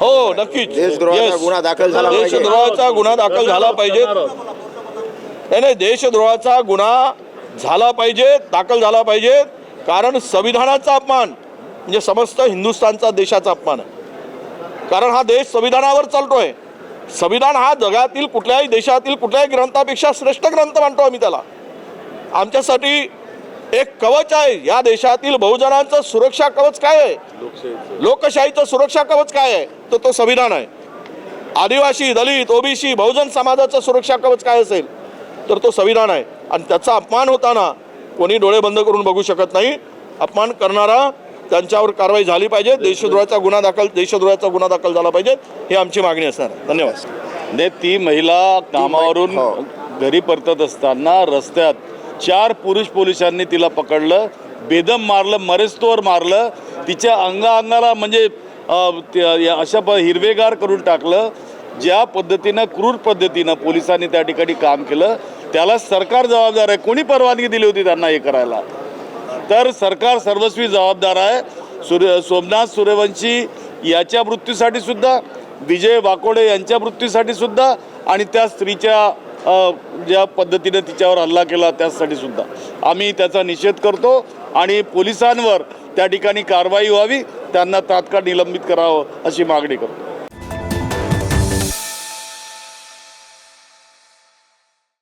हो नक्कीच. देशद्रोहाचा. गुन्हा दाखल झाला पाहिजे. देशद्रोहाचा गुन्हा दाखल झाला पाहिजे. नाही नाही देशद्रोहाचा गुन्हा झाला पाहिजे दाखल झाला पाहिजे. कारण संविधानाचा अपमान म्हणजे समस्त हिंदुस्थानचा देशाचा अपमान आहे. कारण हा देश संविधानावर चालतोय. संविधान हा जगातील कुठल्याही देशातील कुठल्याही ग्रंथापेक्षा श्रेष्ठ ग्रंथ मानतो आम्ही त्याला. आमच्यासाठी एक कवच आहे. या देशातील बहुजनांचं सुरक्षा कवच काय आहे? लोकशाहीचं. सुरक्षा कवच काय आहे? तर तो संविधान आहे. आदिवासी दलित ओबीसी बहुजन समाजाचं सुरक्षा कवच काय असेल? तर तो संविधान आहे. आणि त्याचा अपमान होताना कोणी डोळे बंद करून बघू शकत नाही. अपमान करणारा त्यांच्यावर कारवाई झाली पाहिजे. देशद्रोहाचा गुन्हा दाखल देशद्रोहाचा गुन्हा दाखल झाला पाहिजे. ही आमची मागणी असणार धन्यवाद. ती महिला कामावरून हो. घरी परतत असताना रस्त्यात चार पुरुष पोलिसांनी तिला पकडलं बेदम मारलं मरेस्तोवर मारलं तिच्या अंगाअंगाला म्हणजे अशा प हिरवेगार करून टाकलं ज्या पद्धतीनं क्रूर पद्धतीनं पोलिसांनी त्या ठिकाणी काम केलं त्याला सरकार जबाबदार आहे. कोणी परवानगी दिली होती त्यांना हे करायला? तर सरकार सर्वस्वी जबाबदार आहे. सूर्य सोमनाथ सूर्यवंशी याच्या मृत्यूसाठी सुद्धा विजय वाकोडे यांच्या मृत्यूसाठी सुद्धा आणि त्या स्त्रीच्या ज्या पद्धतीने तिच्यावर हल्ला केला त्यासाठी सुद्धा. आम्ही त्याचा निषेध करतो आणि पोलिसांवर त्या ठिकाणी कारवाई व्हावी त्यांना तात्काळ निलंबित करावं अशी मागणी करतो.